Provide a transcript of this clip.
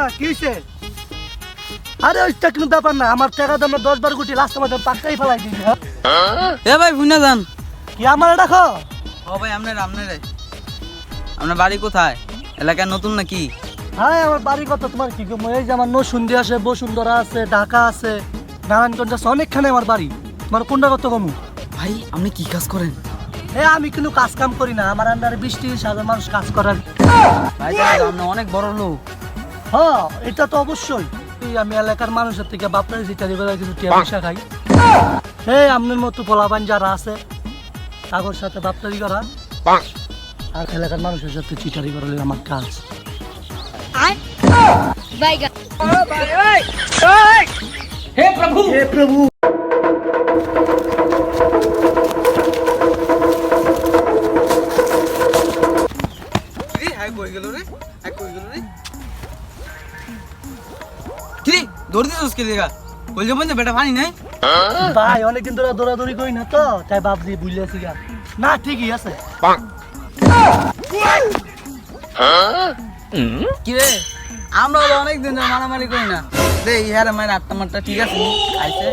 হ্যাঁ কি হয়েছে আরে ওইটা কিন্তু ব্যাপার না আমার টাকা তো দশ বার কোটি লাস্ট আমাদের পাক্কাই ফেলাই দিবি এ ভাই ভুইনা যান। কি আমার রাখো ও ভাই আপনার আপনার আপনার বাড়ি কোথায়? এলাকায় নতুন নাকি? আমার বাড়ি কত? তোমার কি এই যে আমার নসুন্দি আছে বসুন্ধরা আছে ঢাকা আছে নারায়ণগঞ্জ আছে অনেকখানে আমার বাড়ি। তোমার কোনটা কত কমু? ভাই আপনি কি কাজ করেন? এ আমি কিন্তু কাজ কাম করি না আমার আন্ডারে বিশ তিরিশ হাজার মানুষ কাজ করার ভাই আপনি অনেক বড় লোক। হ্যাঁ এটা তো অবশ্যই। এই আমি এলাকার মানুষের থেকে বাপরে জিটারি করে কিছু টিয়া পয়সা খাই। এই আপনার মতো পোলাবান যারা আছে তাগর সাথে বাপতারি করা। আর এলাকার মানুষের সাথে চিটারি করা আমার কাজ। Baigan. হে প্রভু! রে হ্যাঁ কই গেল রে? হ্যাঁ কই গেল রে? দৌড় দিছিস কি বল যে বন্ধু বেটা পানি নাই? ভাই অনেকদিন ধরে দৌড়াদৌড়ি করি না তো তাই ভাবছি বুঝলে আছি না ঠিকই আছে। কি রে? আমরা তো অনেক দিন ধরে মারামারি করি না। রে ইহারে মায়ের আটটা মারটা ঠিক আছে? নি? আইছে।